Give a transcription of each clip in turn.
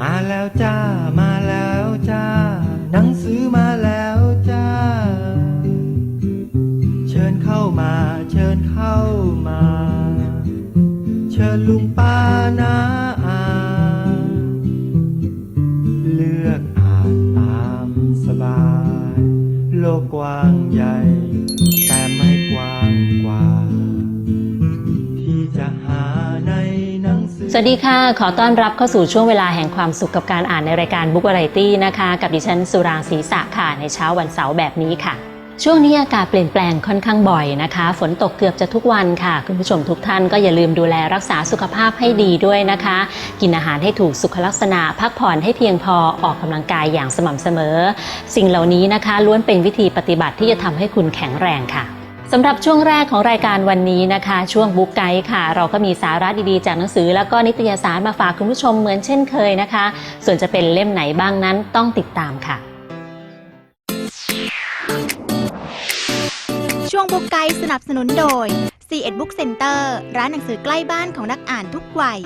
มาแล้วจ้า มาแล้วจ้า หนังสือมาแล้วจ้า เชิญเข้ามา เชิญเข้ามา เชิญลุงป้า วัสดีค่ะ ขอต้อนรับเข้าสู่ช่วงเวลาแห่งความสุขกับการอ่านในรายการบุ๊กวาไรตี้นะคะ กับดิฉันสุรางศรีสะค่ะในเช้าวันเสาร์แบบนี้ค่ะ ช่วงนี้อากาศเปลี่ยนแปลงค่อนข้างบ่อยนะคะ ฝนตกเกือบจะทุกวันค่ะ คุณผู้ชมทุกท่านก็อย่าลืมดูแลรักษาสุขภาพให้ดีด้วยนะคะ กินอาหารให้ถูกสุขลักษณะ พักผ่อนให้เพียงพอออกกำลังกายอย่างสม่ำเสมอ สิ่งเหล่านี้นะคะล้วนเป็นวิธีปฏิบัติที่จะทำให้คุณแข็งแรงค่ะ สำหรับช่วงแรกของรายการวันนี้นะคะ ช่วงบุ๊กไกด์ค่ะ เราก็มีสาระดีๆ จากหนังสือ แล้วก็นิตยสารมาฝากคุณผู้ชมเหมือนเช่นเคยนะคะ ส่วนจะเป็นเล่มไหนบ้างนั้นต้องติดตามค่ะ ช่วงบุ๊กไกด์สนับสนุนโดย c ีเอ็ดบุ๊กเซ็นเตอร์ร้านหนังสือใกล้บ้านของนักอ่านทุกวัย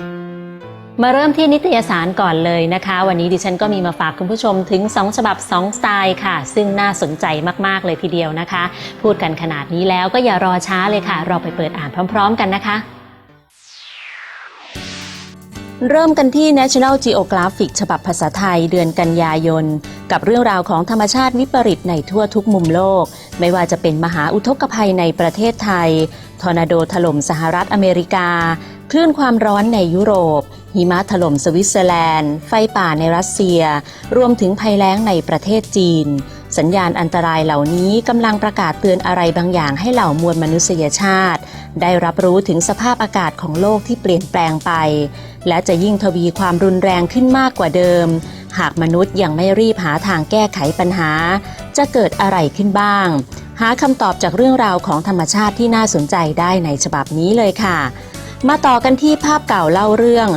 มาเริ่มที่นิตยสารก่อนเลยนะคะ วันนี้ดิฉันก็มีมาฝากคุณผู้ชมถึง 2 ฉบับ 2 สไตล์ค่ะ ซึ่งน่าสนใจมาก ๆ เลยทีเดียวนะคะ พูดกันขนาดนี้แล้วก็อย่ารอช้าเลยค่ะ เราไปเปิดอ่านพร้อม ๆ กันนะคะ เริ่มกันที่ National Geographic ฉบับภาษาไทยเดือนกันยายน กับเรื่องราวของธรรมชาติวิปริตในทั่วทุกมุมโลก ไม่ว่าจะเป็นมหาอุทกภัยในประเทศไทยทอร์นาโดถล่มสหรัฐอเมริกา คลื่นความร้อนในยุโรป หิมะถล่มสวิตเซอร์แลนด์ ไฟป่าในรัสเซีย รวมถึงภัยแล้งในประเทศจีน สัญญาณอันตรายเหล่านี้กำลังประกาศเตือนอะไรบางอย่างให้เหล่ามวลมนุษยชาติ ได้รับรู้ถึงสภาพอากาศของโลกที่เปลี่ยนแปลงไป และจะยิ่งทวีความรุนแรงขึ้นมากกว่าเดิม หากมนุษย์ยังไม่รีบหาทางแก้ไขปัญหา จะเกิดอะไรขึ้นบ้าง หาคำตอบจากเรื่องราวของธรรมชาติที่น่าสนใจได้ในฉบับนี้เลยค่ะ มาต่อกันที่ภาพเก่าเล่าเรื่อง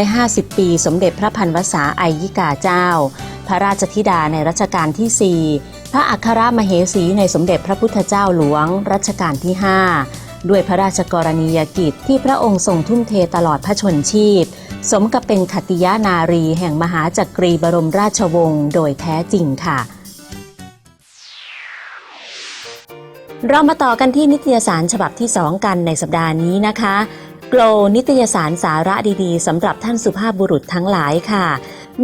150 ปี สมเด็จพระพันวษาไอยิกาเจ้า พระราชธิดาในรัชกาลที่ 4 พระอัครมเหสีในสมเด็จพระพุทธเจ้าหลวง รัชกาลที่ 5 ด้วยพระราชกรณียกิจที่พระองค์ทรงทุ่มเทตลอดพระชนชีพ สมกับเป็นขติยานารีแห่งมหาจักรีบรมราชวงศ์โดยแท้จริงค่ะเรามาต่อกันที่นิตยสารฉบับที่ 2 กันในสัปดาห์นี้นะคะ โกลนิตยสารสาระดีๆสำหรับท่านสุภาพบุรุษทั้งหลายค่ะ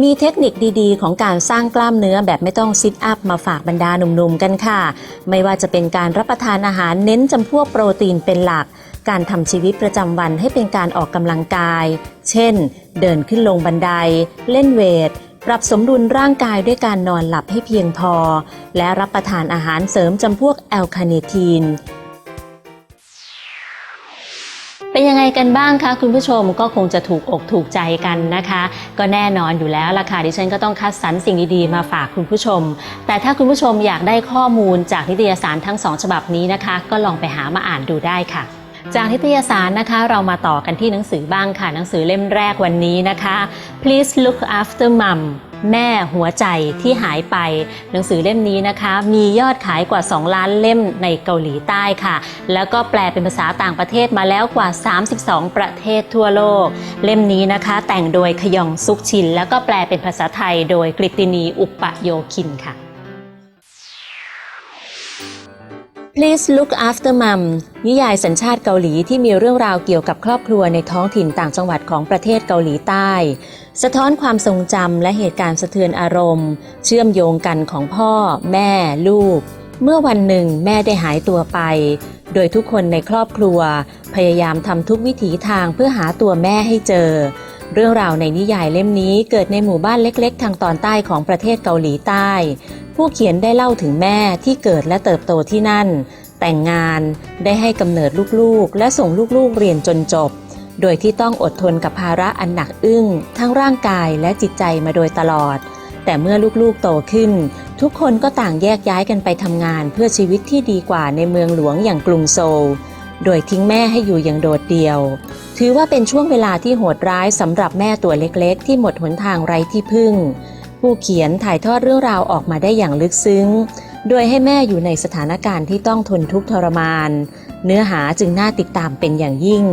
มีเทคนิคดีๆ ของการสร้างกล้ามเนื้อแบบไม่ต้องซิทอัพมาฝากบรรดาหนุ่มๆกันค่ะ ไม่ว่าจะเป็นการรับประทานอาหารเน้นจำพวกโปรตีนเป็นหลัก การทำชีวิตประจำวันให้เป็นการออกกำลังกาย เช่น เดินขึ้นลงบันได เล่นเวทปรับสมดุลร่างกายด้วยการนอนหลับให้เพียงพอ และรับประทานอาหารเสริมจำพวกแอลคาเนทีน เป็นยังไงกันบ้างคะคุณผู้ชมก็คงจะถูกอกถูกใจกันนะคะ ก็แน่นอนอยู่แล้วล่ะค่ะดิฉันก็ต้องคัดสรรสิ่งดีๆมาฝากคุณผู้ชม แต่ถ้าคุณผู้ชมอยากได้ข้อมูลจากนิตยสารทั้งสองฉบับนี้นะคะ ก็ลองไปหามาอ่านดูได้ค่ะจากนิตยสารนะคะเรามาต่อกันที่หนังสือบ้างค่ะ หนังสือเล่มแรกวันนี้นะคะ Please look after mom แม่หัวใจที่หายไป หนังสือเล่มนี้นะคะ มียอดขายกว่า 2 ล้านเล่มในเกาหลีใต้ค่ะ แล้วก็แปลเป็นภาษาต่างประเทศมาแล้วกว่า 32 ประเทศทั่วโลก เล่มนี้นะคะ แต่งโดยขยองซุกชิน แล้วก็แปลเป็นภาษาไทย โดยกฤตินีอุปโยคินค่ะ Please Look After Mom นิยายสัญชาติเกาหลีที่มีเรื่องราวเกี่ยวกับครอบครัวในท้องถิ่นต่างจังหวัดของประเทศเกาหลีใต้ สะท้อนความทรงจำและเหตุการณ์สะเทือนอารมณ์ เชื่อมโยงกันของพ่อ แม่ ลูก เมื่อวันหนึ่งแม่ได้หายตัวไป โดยทุกคนในครอบครัว พยายามทำทุกวิถีทางเพื่อหาตัวแม่ให้เจอ เรื่องราวในนิยายเล่มนี้เกิดในหมู่บ้านเล็ก ๆ ทางตอนใต้ของประเทศเกาหลีใต้ ผู้เขียนได้เล่าถึงแม่ที่เกิดและเติบโตที่นั่น แต่งงานได้ให้กำเนิดลูกๆ และส่งลูกๆเรียนจนจบ โดยที่ต้องอดทนกับภาระอันหนักอึ้ง ทั้งร่างกายและจิตใจมาโดยตลอด แต่เมื่อลูกๆโตขึ้น ทุกคนก็ต่างแยกย้ายกันไปทำงานเพื่อชีวิตที่ดีกว่าในเมืองหลวงอย่างกรุงโซลโดยทิ้งแม่ให้อยู่อย่างโดดเดี่ยว ถือว่าเป็นช่วงเวลาที่โหดร้ายสำหรับแม่ตัวเล็กๆ ที่หมดหนทางไร้ที่พึ่ง ผู้เขียนถ่ายทอดเรื่องราวออกมาได้อย่างลึกซึ้ง โดยให้แม่อยู่ในสถานการณ์ที่ต้องทนทุกข์ทรมาน เนื้อหาจึงน่าติดตามเป็นอย่างยิ่ง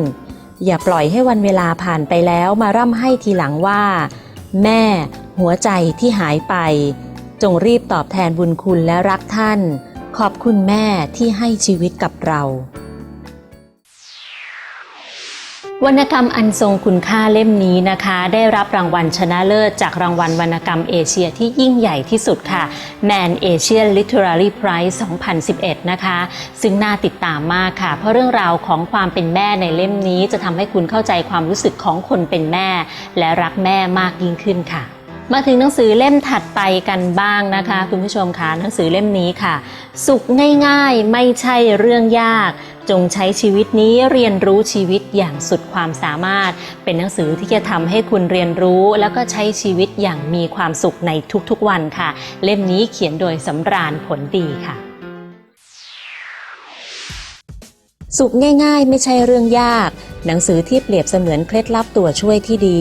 อย่าปล่อยให้วันเวลาผ่านไปแล้วมาร่ำให้ทีหลังว่า แม่ หัวใจที่หายไป จงรีบตอบแทนบุญคุณและรักท่าน ขอบคุณแม่ที่ให้ชีวิตกับเรา วรรณกรรมอันทรงคุณค่าเล่มนี้นะคะ ได้รับรางวัลชนะเลิศ จากรางวัลวรรณกรรมเอเชียที่ยิ่งใหญ่ที่สุดค่ะ Man Asian Literary Prize 2011 นะคะ ซึ่งน่าติดตามมากค่ะ เพราะเรื่องราวของความเป็นแม่ในเล่มนี้จะทำให้คุณเข้าใจความรู้สึกของคนเป็นแม่ และรักแม่มากยิ่งขึ้นค่ะ มาถึงหนังสือเล่มถัดไปกันบ้างนะคะ คุณผู้ชมคะหนังสือเล่มนี้ค่ะ สุขง่ายๆไม่ใช่เรื่องยาก จงใช้ชีวิตนี้เรียนรู้ชีวิตอย่างสุดความสามารถ เป็นหนังสือที่จะทำให้คุณเรียนรู้ แล้วก็ใช้ชีวิตอย่างมีความสุขในทุกๆวันค่ะ เล่มนี้เขียนโดยสำราญผลดีค่ะสุขง่ายๆ ไม่ใช่เรื่องยาก หนังสือที่เปรียบเสมือนเคล็ดลับตัวช่วยที่ดี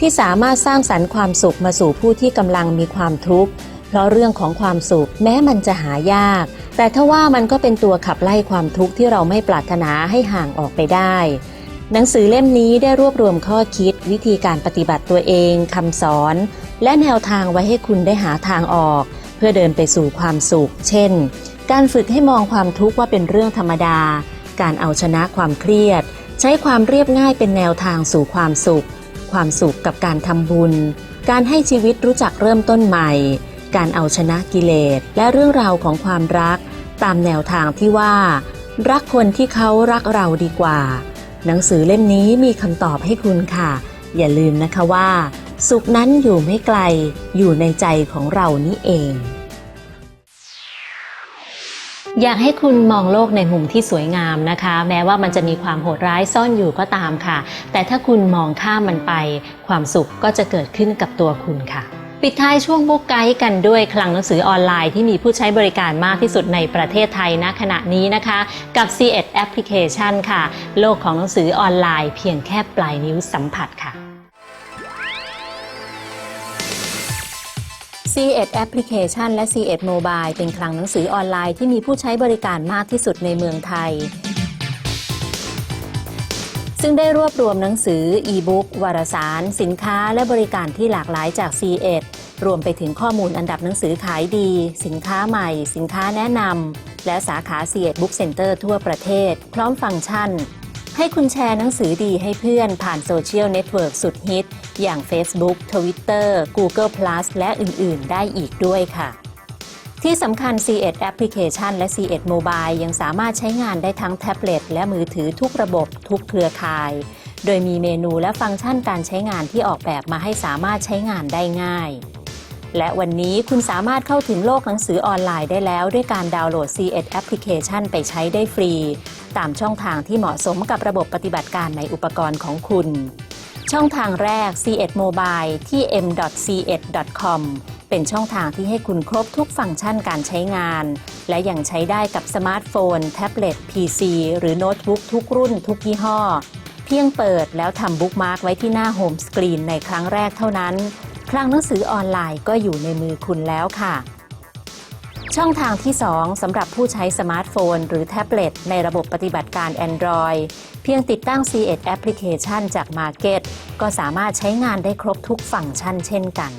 ที่สามารถสร้างสรรค์ความสุขมาสู่ผู้ที่กำลังมีความทุกข์ เพราะเรื่องของความสุขแม้มันจะหายาก แต่ถ้าว่ามันก็เป็นตัวขับไล่ความทุกข์ที่เราไม่ปรารถนาให้ห่างออกไปได้ หนังสือเล่มนี้ได้รวบรวมข้อคิด วิธีการปฏิบัติตัวเองคำสอน และแนวทางไว้ให้คุณได้หาทางออก เพื่อเดินไปสู่ความสุข เช่น การฝึกให้มองความทุกข์ว่าเป็นเรื่องธรรมดา การเอาชนะความเครียด ใช้ความเรียบง่ายเป็นแนวทางสู่ความสุข ความสุขกับการทำบุญ การให้ชีวิตรู้จักเริ่มต้นใหม่ การเอาชนะกิเลส และเรื่องราวของความรัก ตามแนวทางที่ว่า รักคนที่เขารักเราดีกว่า หนังสือเล่มนี้มีคำตอบให้คุณค่ะ อย่าลืมนะคะว่า สุขนั้นอยู่ไม่ไกล อยู่ในใจของเรานี่เอง อยากให้คุณมองโลกในมุมที่สวยงามนะคะ แม้ว่ามันจะมีความโหดร้ายซ่อนอยู่ก็ตามค่ะ แต่ถ้าคุณมองข้ามมันไป ความสุขก็จะเกิดขึ้นกับตัวคุณค่ะ ปิดท้ายช่วงบุ๊กไกด์กันด้วยคลังหนังสือออนไลน์ที่มีผู้ใช้บริการมากที่สุดในประเทศไทยณขณะนี้นะคะ กับ C1 Application ค่ะ โลกของหนังสือออนไลน์เพียงแค่ปลายนิ้วสัมผัสค่ะ C1 Application และ C1 Mobile เป็นคลังหนังสือออนไลน์ที่มีผู้ใช้บริการมากที่สุดในเมืองไทย ซึ่งได้รวบรวมหนังสือ e-book วารสาร สินค้า และบริการที่หลากหลายจาก C1 รวมไปถึงข้อมูลอันดับหนังสือขายดี สินค้าใหม่ สินค้าแนะนำและสาขา C1 Book Center ทั่วประเทศ พร้อมฟังก์ชัน ให้คุณแชร์หนังสือดีให้เพื่อนผ่านโซเชียลเน็ตเวิร์กสุดฮิต อย่าง Facebook Twitter Google Plus และอื่น ๆ ได้อีกด้วยค่ะ ที่สำคัญ C1 Application และ C1 Mobile ยังสามารถใช้งานได้ทั้งแท็บเล็ตและมือถือทุกระบบทุกเครือข่าย โดยมีเมนูและฟังก์ชันการใช้งานที่ออกแบบมาให้สามารถใช้งานได้ง่ายและวันนี้คุณสามารถเข้าถึงโลกหนังสือออนไลน์ได้แล้ว ด้วยการดาวน์โหลด C1 Application ไปใช้ได้ฟรี ตามช่องทางที่เหมาะสมกับระบบปฏิบัติการในอุปกรณ์ของคุณ ช่องทางแรก C1 Mobile ที่ m.c1.com เป็นช่องทางที่ให้คุณครบทุกฟังก์ชันการใช้งาน และยังใช้ได้กับสมาร์ทโฟน แท็บเล็ต PC หรือโน้ตบุ๊กทุกรุ่นทุกยี่ห้อ เพียงเปิดแล้วทำบุ๊กมาร์กไว้ที่หน้าโฮมสกรีนในครั้งแรกเท่านั้น คลังหนังสือออนไลน์ก็อยู่ในมือคุณแล้วค่ะ ช่องทางที่ 2สำหรับผู้ใช้สมาร์ทโฟน หรือแท็บเล็ตในระบบปฏิบัติการ Android เพียงติดตั้ง C1 Application จาก Market ก็สามารถใช้งานได้ครบทุกฟังก์ชันเช่นกัน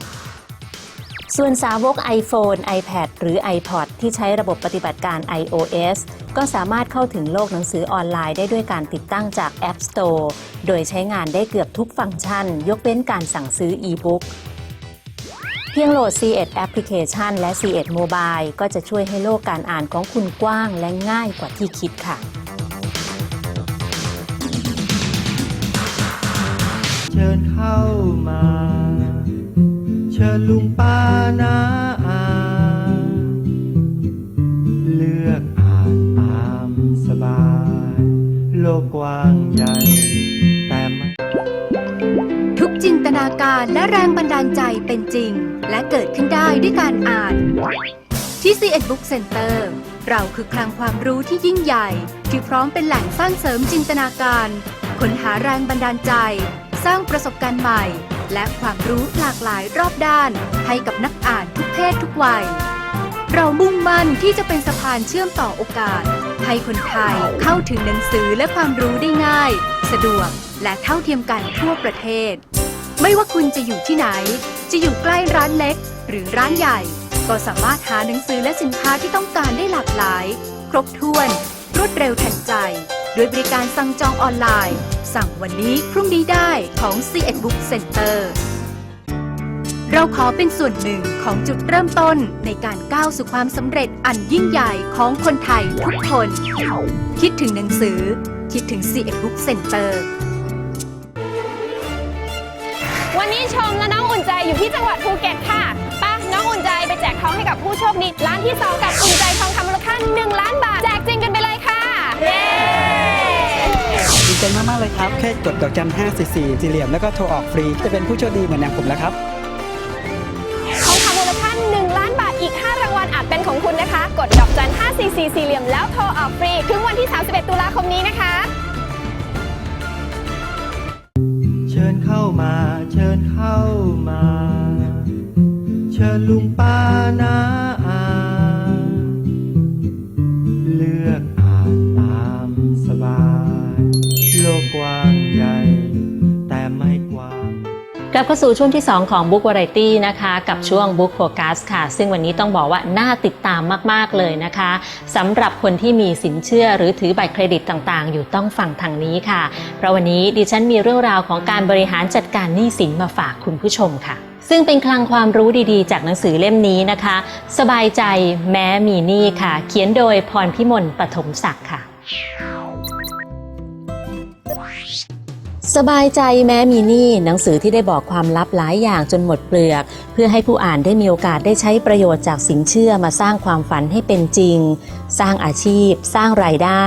ส่วนสาวก iPhone, iPad หรือ iPod ที่ใช้ระบบปฏิบัติการ iOS ก็สามารถเข้าถึงโลกหนังสือออนไลน์ได้ด้วยการติดตั้งจาก App Store โดยใช้งานได้เกือบทุกฟังก์ชัน ยกเว้นการสั่งซื้อ e-book เพียงโหลด C1 แอปพลิเคชันและ C1 Mobile ก็จะช่วยให้โลกการอ่านของคุณกว้างและง่ายกว่าที่คิดค่ะ เชิญเข้ามา เชิญลุงป้านะ เกิดขึ้นได้ด้วยการอ่าน ที่ C1 Book Center เราคือคลังความรู้ที่ยิ่งใหญ่ ที่พร้อมเป็นแหล่งสร้างเสริมจินตนาการค้นหาแรงบันดาลใจ สร้างประสบการณ์ใหม่ และความรู้หลากหลายรอบด้าน ให้กับนักอ่านทุกเพศทุกวัย เรามุ่งมั่นที่จะเป็นสะพานเชื่อมต่อโอกาส ให้คนไทยเข้าถึงหนังสือและความรู้ได้ง่าย สะดวกและเท่าเทียมกันทั่วประเทศ ไม่ว่าคุณจะอยู่ที่ไหน จะอยู่ใกล้ร้านเล็ก หรือร้านใหญ่ ก็สามารถหาหนังสือและสินค้าที่ต้องการได้หลากหลาย ครบถ้วน รวดเร็วทันใจ ด้วยบริการสั่งจองออนไลน์ สั่งวันนี้พรุ่งนี้ได้ของ c ีเอ็ดบุ๊กเซ็นเตอร์เราขอเป็นส่วนหนึ่งของจุดเริ่มต้นในการก้าวสู่ความสำเร็จอันยิ่งใหญ่ของคนไทยทุกคน คิดถึงหนังสือ คิดถึง c ีเอ็ดบุ๊กเซ็นเตอร์ วันนี้ชมและน้องอุ่นใจอยู่ที่จังหวัดภูเก็ตค่ะไป้าน้องอุ่นใจไปแจกทองให้กับผู้โชคดีร้านที่2กับอุ่นใจทองคำมูลค่า1ล้านบาท แจกจริงกันไปเลยค่ะ เย้ดีใจมาก ๆ เลยครับ แค่กดดอกจัน5 4 4สี่เหลี่ยมแล้วก็โทรออกฟรี จะเป็นผู้โชคดีเหมือนอย่างผมแล้วครับ ทองคำมูลค่า1ล้านบาทอีก 5 รางวัลอาจเป็นของคุณนะคะ กดดอกจัน544สี่เหลี่ยมแล้วโทรออกฟรี ถึงวันที่ 31 ตุลาคมนี้นะคะ เข้ามา เชิญเข้ามา เชิญลุงป้านา กลับเข้าสู่ช่วงที่ 2 ของ Book Variety นะคะ กับช่วง Book Focus ค่ะ ซึ่งวันนี้ต้องบอกว่าน่าติดตามมาก ๆ เลยนะคะสำหรับคนที่มีสินเชื่อหรือถือบัตรเครดิตต่างๆ อยู่ต้องฟังทางนี้ค่ะ เพราะวันนี้ดิฉันมีเรื่องราวของการบริหารจัดการหนี้สินมาฝากคุณผู้ชมค่ะซึ่งเป็นคลังความรู้ดีๆ จากหนังสือเล่มนี้นะคะ สบายใจแม้มีหนี้ค่ะ เขียนโดยพรพิมลปฐมศักดิ์ค่ะ สบายใจแม้มีหนี้หนังสือที่ได้บอกความลับหลายอย่างจนหมดเปลือก เพื่อให้ผู้อ่านได้มีโอกาสได้ใช้ประโยชน์จากสินเชื่อมาสร้างความฝันให้เป็นจริง สร้างอาชีพ สร้างรายได้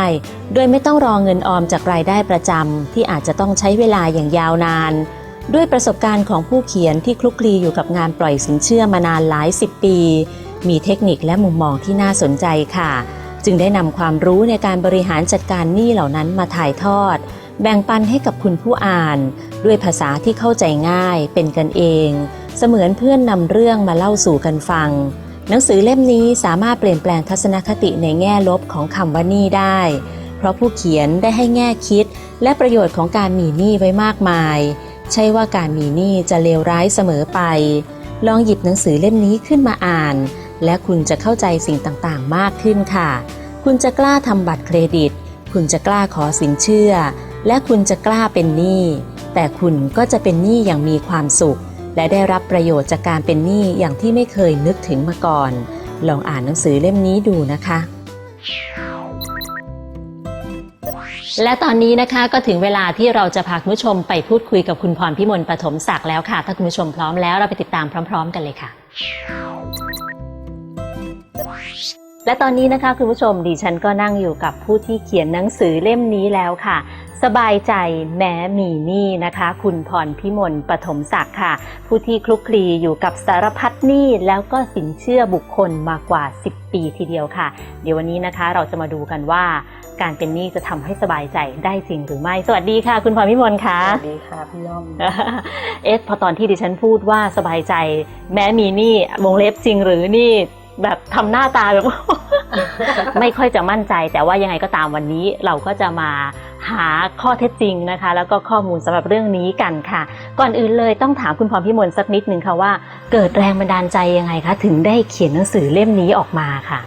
โดยไม่ต้องรอเงินออมจากรายได้ประจำที่อาจจะต้องใช้เวลาอย่างยาวนาน ด้วยประสบการณ์ของผู้เขียนที่คลุกคลีอยู่กับงานปล่อยสินเชื่อมานานหลายสิบปี มีเทคนิคและมุมมองที่น่าสนใจค่ะ จึงได้นำความรู้ในการบริหารจัดการหนี้เหล่านั้นมาถ่ายทอด แบ่งปันให้กับคุณผู้อ่าน ด้วยภาษาที่เข้าใจง่ายเป็นกันเอง เสมือนเพื่อนนำเรื่องมาเล่าสู่กันฟัง หนังสือเล่มนี้สามารถเปลี่ยนแปลงทัศนคติในแง่ลบของคำว่านี้ได้ เพราะผู้เขียนได้ให้แง่คิด และประโยชน์ของการมีหนี้ไว้มากมาย ใช่ว่าการมีหนี้จะเลวร้ายเสมอไป ลองหยิบหนังสือเล่มนี้ขึ้นมาอ่าน และคุณจะเข้าใจสิ่งต่างๆ มากขึ้นค่ะ คุณจะกล้าทำบัตรเครดิต คุณจะกล้าขอสินเชื่อ และคุณจะกล้าเป็นหนี้ แต่คุณก็จะเป็นหนี้อย่างมีความสุข และได้รับประโยชน์จากการเป็นหนี้อย่างที่ไม่เคยนึกถึงมาก่อน ลองอ่านหนังสือเล่มนี้ดูนะคะ และตอนนี้นะคะก็ถึงเวลาที่เราจะพาคุณผู้ชมไปพูดคุยกับคุณพรพิมลปฐมศักดิ์แล้วค่ะ ถ้าคุณผู้ชมพร้อมแล้วเราไปติดตามพร้อม ๆ กันเลยค่ะ และตอนนี้นะคะคุณผู้ชมดิฉันก็นั่งอยู่กับผู้ที่เขียนหนังสือเล่มนี้แล้วค่ะ สบายใจแม้มีหนี้นะคะ คุณพรพิมลปฐมศักดิ์ค่ะ ผู้ที่คลุกคลีอยู่กับสารพัดหนี้แล้วก็สินเชื่อบุคคลมากว่า 10 ปีทีเดียวค่ะ เดี๋ยววันนี้นะคะเราจะมาดูกันว่า การเป็นหนี้จะทำให้สบายใจได้จริงหรือไม่ สวัสดีค่ะ คุณพรพิมลค่ะสวัสดีค่ะพี่ย่อมเอ๊ะพอตอนที่ดิฉันพูดว่าสบายใจ แม้มีหนี้วงเล็บจริงหรือนี่ แบบทำหน้าตาแบบ ไม่ค่อยจะมั่นใจแต่ว่ายังไงก็ตามวันนี้เราก็จะมาหาข้อเท็จจริงนะคะ แล้วก็ข้อมูลสำหรับเรื่องนี้กันค่ะ ก่อนอื่นเลยต้องถามคุณพรพิมลสักนิดนึงค่ะว่า เกิดแรงบันดาลใจยังไงคะถึงได้เขียนหนังสือเล่มนี้ออกมาค่ะ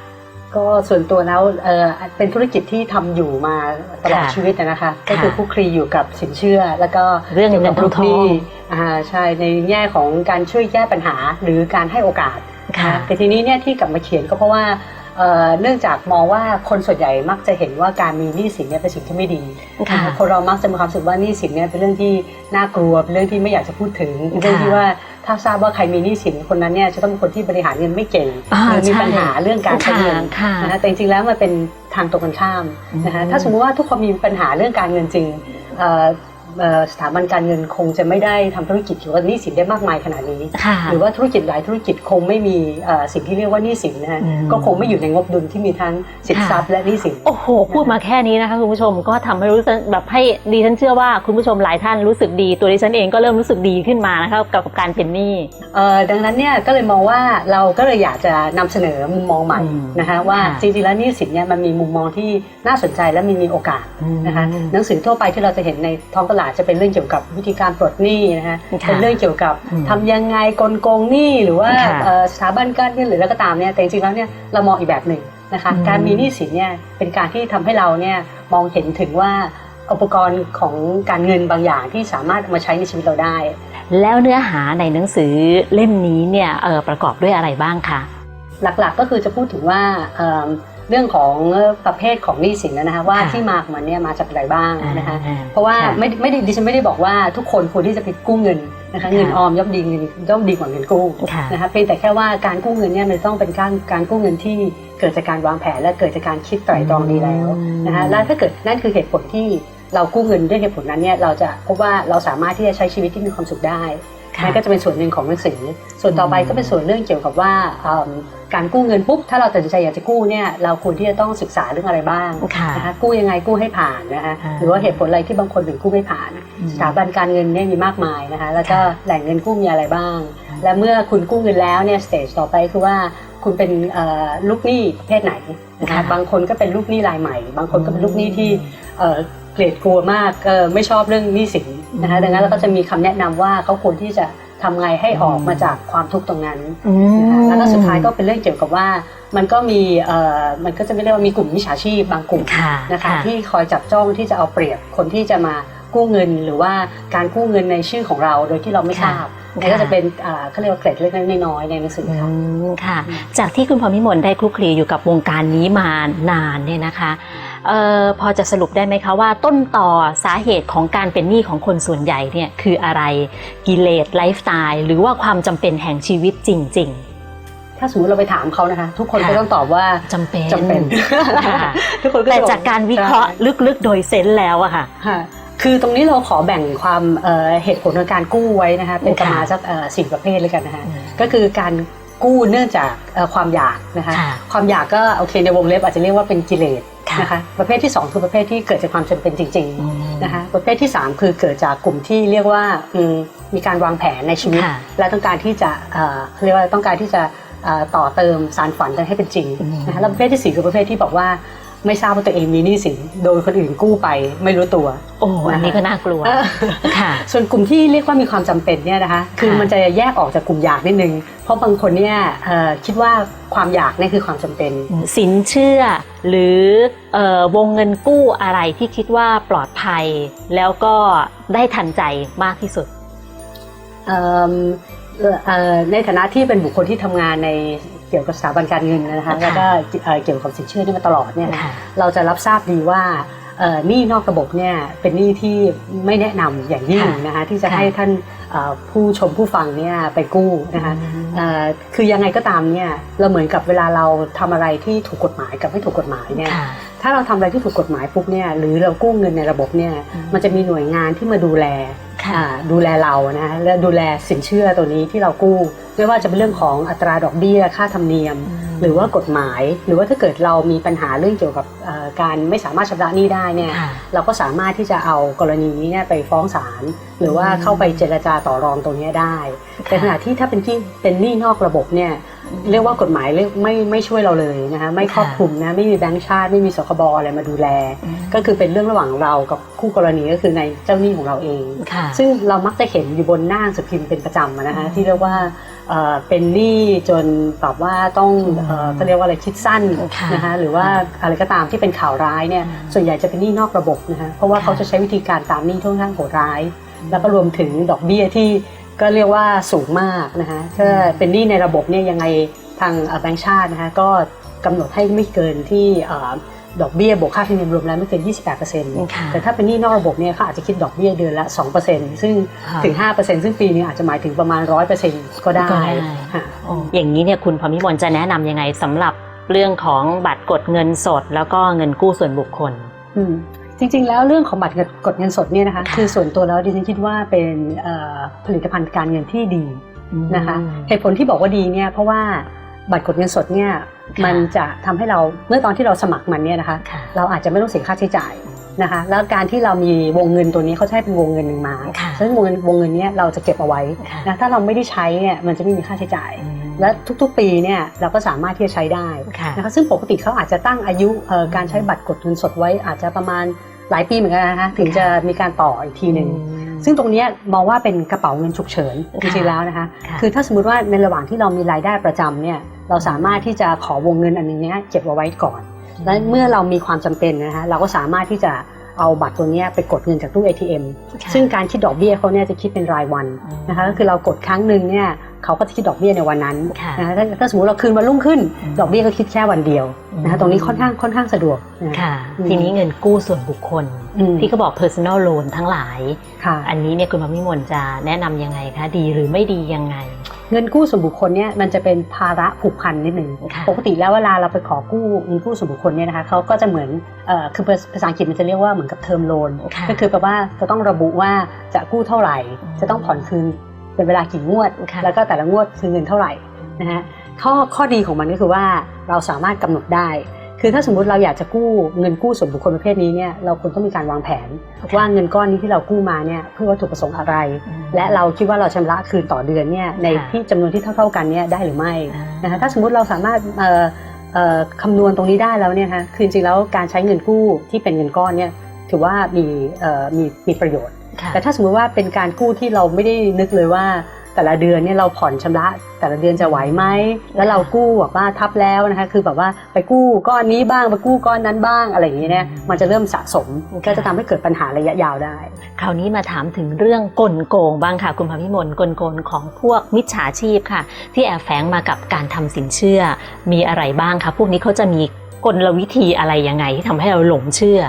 ก็ส่วนตัวแล้วเอ่อเป็นธุรกิจที่ทำอยู่มาตลอดค่ะชีวิตนะคะค่ะก็คือคลุกคลีอยู่กับสินเชื่อ แล้วก็เรื่องเงินกี่ยวกับทองลูกหนี้ทองอ่าใช่ในแง่ของการช่วยแก้ปัญหาหรือการให้โอกาส ค่ะแต่ทีนี้เนี่ยที่กลับมาเขียนก็เพราะว่าเอ่อเนื่องจากมองว่าคนส่วนใหญ่มักจะเห็นว่าการมีหนี้สินเนี่ยเป็นสิ่งที่ไม่ดีค่ะนคนเรามักจะมีความรู้สึกว่าหนี้สินเนี่ยเป็นเรื่องที่น่ากลัวเป็นเรื่องที่ไม่อยากจะพูดถึงเป็นเรื่องที่ว่าถ้าทราบว่าใครมีหนี้สินคนนั้นเนี่ยจะต้องเป็นคนที่บริหารเงินไม่เก่งอ่าหรือมีใช่ปัญหาเรื่องการใช้เงินค่ะนะคะแต่จริงๆแล้วมันเป็นทางตรงกันข้ามนะคะอืมถ้าสมมติว่าทุกคนมีปัญหาเรื่องการเงินจริงเอ่อเอ่อ สถาบันการเงินคงจะไม่ได้ทำธุรกิจเกี่ยวกับหนี้สินได้มากมายขนาดนี้ค่ะหรือว่าธุรกิจหลายธุรกิจคงไม่มีเอ่อสิ่งที่เรียกว่าหนี้สินนะฮะอืมก็คงไม่อยู่ในงบดุลที่มีทั้งสินทรัพย์และหนี้สินโอ้โหพูดมาแค่นี้นะคะคุณผู้ชมก็ทำให้รู้สึกแบบให้ดิฉันเชื่อว่าคุณผู้ชมหลายท่านรู้สึกดี ตัวดิฉันเองก็เริ่มรู้สึกดีขึ้นมานะคะกับกับการเป็นหนี้เอ่อดังนั้นเนี่ยก็เลยมองว่าเราก็เลยอยากจะนำเสนอมุมมองใหม่อืมนะคะว่าค่ะจริงๆแล้วหนี้สินเนี่ยมันมีมุมมองที่น่าสนใจและมีมีโอกาสนะคะอืมหนังสือทั่วไปที่เราจะเห็นในท้องตลาดอาจจะเป็นเรื่องเกี่ยวกับวิธีการปลดหนี้นะฮะค่ะเป็นเรื่องเกี่ยวกับอืมทำยังไงกลโกงหนี้หรือว่าค่ะเอ่อสถาบันการเงินหรืออะไรก็ตามเนี่ยแต่จริงๆแล้วเนี่ยเรามองอีกแบบหนึ่งนะคะอืม การมีหนี้สินเนี่ยเป็นการที่ทำให้เราเนี่ยมองเห็นถึงว่าอุปกรณ์ของการเงินบางอย่างที่สามารถเอามาใช้ในชีวิตเราได้ แล้วเนื้อหาในหนังสือเล่มนี้เนี่ยเอ่อประกอบด้วยอะไรบ้างคะ หลักๆก็คือจะพูดถึงว่าเอิ่ม เรื่องของประเภทของหนี้สินนะคะว่าค่ะที่มาของมันเนี่ยมาจากอะไรบ้างนะคะอ่เพราะว่าค่ไม่ไม่ได้ดิฉันไม่ได้บอกว่าทุกคนควรที่จะไปกู้เงินนะคะค่ะเงินออมย่อมดีเงินย่อมดีกว่าเงินกู้ค่ะนะคะเพียงแต่แค่ว่าการกู้เงินเนี่ยมันต้องเป็นการการกู้เงินที่เกิดจากการวางแผนและเกิดจากการคิดไตร่ตรองดีแล้วอืมนะคะและถ้าเกิดนั่นคือเหตุผลที่เรากู้เงินด้วยเหตุผลนั้นเนี่ยเราจะพบว่าเราสามารถที่จะใช้ชีวิตที่มีความสุขได้ค่ะ นั่นก็จะเป็นส่วนหนึ่งของหนังสือ ส่วนต่อไปก็เป็นส่วนเรื่องเกี่ยวกับว่าเอิ่มการกู้เงินปุ๊บถ้าเราตัดสินใจอยากจะกู้เนี่ยเราควรที่จะต้องศึกษาเรื่องอะไรบ้างค่ะนะคะกู้ยังไงกู้ให้ผ่านนะคะอ่าหรือว่าเหตุผลอะไรที่บางคนถึงกู้ไม่ผ่านอืมสถาบันการเงินเนี่ยมีมากมายนะคะแล้วก็ค่ะแหล่งเงินกู้มีอะไรบ้างอืมและเมื่อคุณกู้เงินแล้วเนี่ยสเตจต่อไปคือว่าคุณเป็นเอ่อลูกหนี้ประเภทไหนนะคะค่ะบางคนก็เป็นลูกหนี้รายใหม่ บางคนก็เป็นลูกหนี้ที่เอ่อเกลียดกลัวมากเอ่อไม่ชอบเรื่องหนี้สิน นะคะดังนั้นเราก็จะมีคำแนะนำว่าเขาควรที่จะทำไงให้ออกมาจากความทุกข์ตรงนั้นอืมนะคะแล้วก็สุดท้ายก็เป็นเรื่องเกี่ยวกับว่ามันก็มีเอ่อมันก็จะไม่เรียกว่ามีกลุ่มมิจฉาชีพบางกลุ่มค่ะนะคะค่ะที่คอยจับจ้องที่จะเอาเปรียบคนที่จะมา กู้เงินหรือว่าการกู้เงินในชื่อของเราโดยที่เราไม่ทราบค่ะนี่ก็จะเป็นอ่าเขาเรียกว่าเกร็ดเล็กๆน้อยๆในหนังสืออืค่ะมค่ะ จากที่คุณพรพิมลได้คลุกคลีอยู่กับวงการนี้มานานเนี่ยนะคะเอ่อพอจะสรุปได้ไหมคะว่าต้นต่อสาเหตุของการเป็นหนี้ของคนส่วนใหญ่เนี่ยคืออะไรกิเลสไลฟ์สไตล์หรือว่าความจำเป็นแห่งชีวิตจริงถ้าสมมติเราไปถามเขานะคะ ทุกคนค่ะก็ต้องตอบว่าๆจำเป็นจำเป็นค่ะทุกคนก็แต่จะบอจากการวิเคราะห์ใช่ลึกๆ โดยเซนส์แล้วอะค่ะ ค่ะคือตรงนี้เราขอแบ่งความเอ่อเหตุผลของการกู้ไว้นะคะเป็นประมาณสักเอ่อสี่ประเภทเลยกันนะคะอืมก็คือการกู้เนื่องจากเอ่อความอยากนะคะค่ะความอยากก็โอเคในวงเล็บอาจจะเรียกว่าเป็นกิเลสค่ะนะคะประเภทที่สองคือประเภทที่เกิดจากความจำเป็นจริงอืมๆนะคะประเภทที่สามคือเกิดจากกลุ่มที่เรียกว่าอืมมีการวางแผนในชีวิตค่ะและต้องการที่จะเอ่อเขาเรียกว่าต้องการที่จะเอ่อต่อเติมสารฝันกันให้เป็นจริงอืมนะคะแล้วประเภทที่สี่คือประเภทที่บอกว่า ไม่ทราบว่าตัวเองมีหนี้สินโดนคนอื่นกู้ไปไม่รู้ตัว โอ้อันนี้ก็น่ากลัวเออค่ะ ส่วนกลุ่มที่เรียกว่ามีความจำเป็นเนี่ยนะคะ คือค่ะมันจะแยกออกจากกลุ่มอยากนิดนึง เพราะบางคนเนี่ยเอ่อคิดว่าความอยากเนี่ยคือความจำเป็น สินเชื่อหรือเออวงเงินกู้อะไรที่คิดว่าปลอดภัย แล้วก็ได้ทันใจมากที่สุดเอิ่มเอ่อเอ่อในฐานะที่เป็นบุคคลที่ทำงานใน เกี่ยวกับสถาบันการเงินนะคะค่ะแล้วก็เอ่อเกี่ยวกับสินเชื่อนี่มาตลอดเนี่ยนะค่ะเราจะรับทราบดีว่าเอ่อหนี้นอกระบบเนี่ยเป็นหนี้ที่ไม่แนะนำอย่างยิ่งค่ะนะคะที่จะค่ะให้ท่านเอ่อผู้ชมผู้ฟังเนี่ยไปกู้นะคะเอ่อคือยังไงก็ตามเนี่ยเราเหมือนกับเวลาเราทำอะไรที่ถูกกฎหมายกับไม่ถูกกฎหมายเนี่ยค่ะถ้าเราทำอะไรที่ถูกกฎหมายปุ๊บเนี่ยหรือเรากู้เงินในระบบเนี่ยอืมมันจะมีหน่วยงานที่มาดูแลค่ะอ่า ดูแลเรานะและดูแลสินเชื่อตัวนี้ที่เรากู้ไม่ว่าจะเป็นเรื่องของอัตราดอกเบี้ยค่าธรรมเนียม หรือว่ากฎหมาย หรือว่าถ้าเกิดเรามีปัญหาเรื่องเกี่ยวกับเอ่อการไม่สามารถชำระหนี้ได้เนี่ยค่ะเราก็สามารถที่จะเอากรณีนี้เนี่ยไปฟ้องศาลหรือว่าเข้าไปเจรจาต่อรองตรงเนี้ยได้ แต่ขณะที่ถ้าเป็นที่เป็นหนี้นอกระบบเนี่ย เรียกว่ากฎหมายเรียกไม่ไม่ช่วยเราเลยนะคะไม่ครอบคลุมนะไม่มีแบงก์ชาติไม่มีสคบอะไรมาดูแลอืมก็คือเป็นเรื่องระหว่างเรากับคู่กรณีก็คือในเจ้าหนี้ของเราเองค่ะซึ่งเรามักจะเห็นอยู่บนหน้าหนังสือพิมพ์เป็นประจำอะนะคะที่เรียกว่าเอ่อเป็นหนี้จนแบบว่าต้องเอ่อเขาเรียกว่าอะไรคิดสั้นค่ะนะคะหรือว่าอะไรก็ตามที่เป็นข่าวร้ายเนี่ยส่วนใหญ่จะเป็นหนี้นอกระบบนะคะเพราะว่าค่ะเขาจะใช้วิธีการตามหนี้ค่อนข้างโหดร้าย แล้วก็รวมถึงดอกเบี้ยที่ ก็เรียกว่าสูงมากนะคะถ้าเป็นหนี้ในระบบเนี่ยยังไงทางเอ่อแบงก์ชาตินะคะก็กำหนดให้ไม่เกินที่เอ่อดอกเบี้ยบวกค่าธรรมเนียมรวมแล้วไม่เกิน 28%ค่ะแต่ถ้าเป็นหนี้นอกระบบเนี่ยเขาอาจจะคิดดอกเบี้ยเดือนละ 2%ซึ่งค่ะถึง 5%ซึ่งปีนึงอาจจะหมายถึงประมาณ 100%ก็ได้ก็ได้ค่ะอย่างนี้เนี่ยคุณพรพิมลจะแนะนำยังไงสำหรับเรื่องของบัตรกดเงินสด แล้วก็เงินกู้ส่วนบุคคลอืม จริงๆ แล้วเรื่องของบัตรกดเงินสดเนี่ยนะคะค่ะคือส่วนตัวแล้วดิฉันคิดว่าเป็นเอ่อผลิตภัณฑ์การเงินที่ดีนะคะเหตุผลที่บอกว่าดีเนี่ยเพราะว่าบัตรกดเงินสดเนี่ยค่ะมันจะทำให้เราเมื่อตอนที่เราสมัครมันเนี่ยนะคะค่ะเราอาจจะไม่ต้องเสียค่าใช้จ่ายนะคะแล้วการที่เรามีวงเงินตัวนี้เขาจะให้เป็นวงเงินหนึ่งมาค่ะซึ่งวงเงินวงเงินเนี้ยเราจะเก็บเอาไว้ค่ะนะถ้าเราไม่ได้ใช้เนี่ยมันจะไม่มีค่าใช้จ่ายอืมและทุกๆปีเนี่ยเราก็สามารถที่จะใช้ได้ค่ะนะคะซึ่งปกติเขาอาจจะตั้งอายุเอ่อการใช้บัตรกดเงินสดไว้อาจจะประมาณ หลายปีเหมือนกันนะคะถึงจะมีการต่ออีกทีหนึ่งซึ่งตรงเนี้ยมองว่าเป็นกระเป๋าเงินฉุกเฉินจริงๆแล้วนะคะค่ะคือถ้าสมมติว่าในระหว่างที่เรามีรายได้ประจำเนี่ยเราสามารถที่จะขอวงเงินอันนึงเนี้ยเก็บเอาไว้ก่อน และเมื่อเรามีความจำเป็นนะคะเราก็สามารถที่จะเอาบัตรตัวเนี้ยไปกดเงินจากตู้ ATM ค่ะซึ่งการคิดดอกเบี้ยเขาเนี่ยจะคิดเป็นรายวันนะคะก็คือเรากดครั้งหนึ่งเนี่ย เขาก็จะคิดดอกเบี้ยในวันนั้นค่ะนะคะถ้าถ้าสมมติเราคืนวันรุ่งขึ้นอืมดอกเบี้ยก็คิดแค่วันเดียวนะคะตรงนี้ค่อนข้างค่อนข้างสะดวกนค่ะอืมทีนี้เงินกู้ส่วนบุคคลอืมที่เขาบอก personal loan ทั้งหลายค่ะอันนี้เนี่ยคุณพมิมลจะแนะนำยังไงคะดีหรือไม่ดียังไง เงินกู้ส่วนบุคคลเนี่ยมันจะเป็นภาระผูกพันนิดนึงค่ะปกติแล้วเวลาเราไปขอกู้เงินกู้ส่วนบุคคลเนี่ยนะคะเขาก็จะเหมือนเอ่อคือภาษาอังกฤษมันจะเรียกว่าเหมือนกับเทอมโลนค่ะก็คือแปลว่าจะต้องระบุว่าจะกู้เท่าไหร่อืมจะต้องผ่อนคืน เป็นเวลากี่งวดค่ะแล้วก็แต่ละงวดคือเงินเท่าไหร่นะฮะข้อข้อดีของมันก็คือว่าเราสามารถกำหนดได้ คือถ้าสมมุติเราอยากจะกู้เงินกู้ส่วนบุคคลประเภทนี้เนี่ยเราควรต้องมีการวางแผน ว่าเงินก้อนนี้ที่เรากู้มาเนี่ยเพื่อวัตถุประสงค์อะไร และเราคิดว่าเราชำระคืนต่อเดือนเนี่ยในค่ะที่จำนวนที่เท่า ๆกันเนี่ยได้หรือไม่อ่านนะคะถ้าสมมุติเราสามารถเอ่อเอ่อคำนวณตรงนี้ได้แล้วเนี่ยนะคะคือจริงๆแล้วการใช้เงินกู้ที่เป็นเงินก้อนเนี่ยถือว่ามีเอ่อมีมีประโยชน์ค่ะ แต่ถ้าสมมติว่าเป็นการกู้ที่เราไม่ได้นึกเลยว่า แต่ละเดือนเนี่ยเราผ่อนชำระ แต่ละเดือนจะไหวไหมแล้วเรากู้แบบว่าทับแล้วนะคะคือแบบว่าไปกู้ก้อนนี้บ้างไปกู้ก้อนนั้นบ้างอะไรอย่างเงี้ยเนี่ยมันจะเริ่มสะสมก็จะทำให้เกิดปัญหาระยะยาวได้ คราวนี้มาถามถึงเรื่องกลโกงบ้างค่ะคุณพมิมลกลโกงของพวกมิจฉาชีพค่ะ ที่แอบแฝงมากับการทำสินเชื่อมีอะไรบ้างคะพวกนี้เขาจะมีกลวิธีอะไรยังไงที่ทำให้เราหลงเชื่อ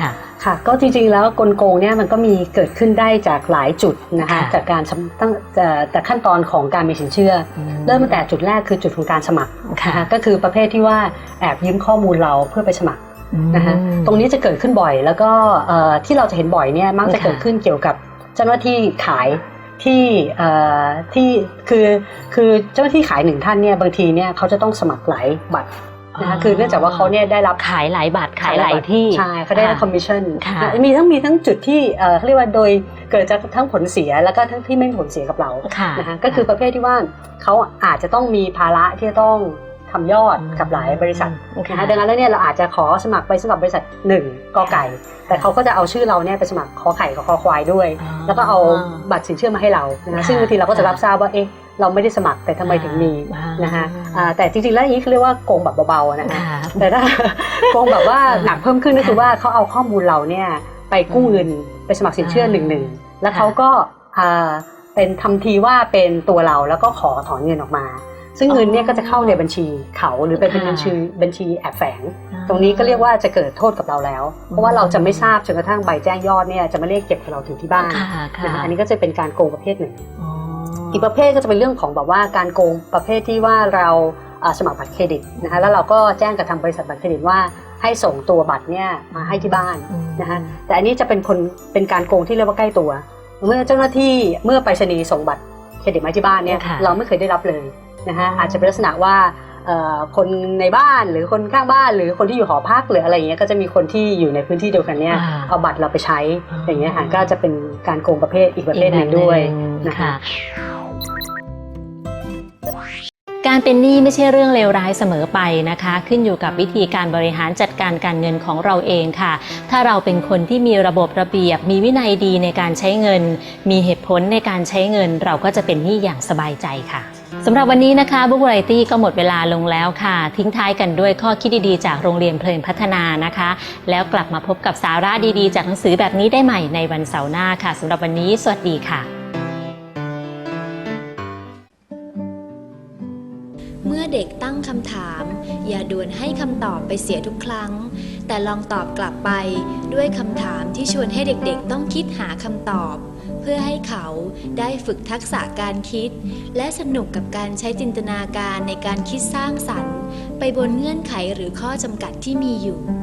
ค่ะค่ะก็จริงๆแล้วกลโกงเนี่ยมันก็มีเกิดขึ้นได้จากหลายจุดนะคะค่ะจากการชำตั้งแต่แต่ขั้นตอนของการมีสินเชื่ออเริ่มตั้งแต่จุดแรกคือจุดของการสมัครค่ะนะคะก็คือประเภทที่ว่าแอบยืมข้อมูลเราเพื่อไปสมัครนะคะตรงนี้จะเกิดขึ้นบ่อย แล้วก็เอ่อที่เราจะเห็นบ่อยเนี่ยมักจะค่ะเกิดขึ้นเกี่ยวกับเจ้าหน้าที่ขายที่เอ่อที่คือคือเจ้าหน้าที่ขายหนึ่งท่านเนี่ยบางทีเนี่ยเขาจะต้องสมัครหลายบัตร นะคะคือเนื่องจากว่าเขาเนี่ยได้รับขายหลายบัตรขายหลายที่ใช่เขาได้รับคอมมิชชั่นค่ะมีทั้งมีทั้งจุดที่เอ่อเขาเรียกว่าโดยเกิดจากทั้งผลเสียแล้วก็ทั้งที่ไม่มีผลเสียกับเราค่ะนะคะก็คือประเภทที่ว่าเขาอาจจะต้องมีภาระที่จะต้องทำยอดกับหลายบริษัทนะคะดังนั้นแล้วเนี่ยเราอาจจะขอสมัครไปสำหรับบริษัทหนึ่งกอไก่ แต่เขาก็จะเอาชื่อเราเนี่ยไปสมัครขอไข่กับคอควายด้วย แล้วก็เอาบัตรสินเชื่อมาให้เรานะคะค่ะซึ่งบางทีเราก็จะรับทราบว่าเอ๊ะ เราไม่ได้สมัครแต่ทำไมถึงมีอ่านนะคะอ่าแต่จริงๆแล้วอย่างนี้เขาเรียกว่าโกงแบบเบาๆนะคะค่ะแต่ถ้าโกงแบบว่าอ่าหนักเพิ่มขึ้นก็คือว่าเขาเอาข้อมูลเราเนี่ยไปกู้เงินไปสมัครสินเชื่ออ่าหนึ่งหนึ่งแล้วค่ะเขาก็อ่าเป็นทำทีว่าเป็นตัวเราแล้วก็ขอถอนเงินออกมา ซึ่งเงินเนี่ยก็จะเข้าในบัญชีเขาหรือเป็นค่ะบัญชีบัญชีแอบแฝง ตรงนี้ก็เรียกว่าจะเกิดโทษกับเราแล้ว เพราะว่าเราจะไม่ทราบจนกระทั่งใบแจ้งยอดเนี่ยจะมาเรียกเก็บกับเราถึงที่บ้านค่ะค่ะนะคะอันนี้ก็จะเป็นการโกงประเภทหนึ่ง อ๋ออีกประเภทก็จะเป็นเรื่องของแบบว่าการโกงประเภทที่ว่าเราอ่าสมัครบัตรเครดิตนะคะแล้วเราก็แจ้งกับทางบริษัทบัตรเครดิตว่าให้ส่งตัวบัตรเนี่ยมาให้ที่บ้านนะคะแต่อันนี้จะเป็นคนเป็นการโกงที่เรียกว่าใกล้ตัว เมื่อเจ้าหน้าที่เมื่อไปรษณีย์ส่งบัตรเครดิตมาที่บ้านเนี่ยค่ะเราไม่เคยได้รับเลยนะคะอาจจะเป็นลักษณะว่าเอ่อคนในบ้านหรือคนข้างบ้าน หรือคนที่อยู่หอพักหรืออะไรอย่างเงี้ยก็จะมีคนที่อยู่ในพื้นที่เดียวกันเนี่ยอ่าเอาบัตรเราไปใช้อ่าอย่างเงี้ยค่ะก็จะเป็นการโกงประเภทอีกประเภทหนึ่งด้วยนะคะค่ะ การเป็นหนี้ไม่ใช่เรื่องเลวร้ายเสมอไปนะคะ ขึ้นอยู่กับวิธีการบริหารจัดการการเงินของเราเองค่ะ ถ้าเราเป็นคนที่มีระบบระเบียบ มีวินัยดีในการใช้เงิน มีเหตุผลในการใช้เงิน เราก็จะเป็นหนี้อย่างสบายใจค่ะสำหรับวันนี้นะคะบุ๊ก v รตี้ก็หมดเวลาลงแล้วค่ะ ทิ้งท้ายกันด้วยข้อคิดดีๆ จากโรงเรียนเพลินพัฒนานะคะ แล้วกลับมาพบกับสาระดีๆ จากหนังสือแบบนี้ได้ใหม่ในวันเสาร์หน้าค่ะสำหรับวันนี้ สวัสดีค่ะ มื่อเด็กตั้งคำถาม อย่าด่วนให้คำตอบไปเสียทุกครั้ง แต่ลองตอบกลับไปด้วยคำถามที่ชวนให้เด็กๆ ต้องคิดหาคำตอบ เพื่อให้เขาได้ฝึกทักษะการคิด และสนุกกับการใช้จินตนาการในการคิดสร้างสรรค์ ไปบนเงื่อนไขหรือข้อจำกัดที่มีอยู่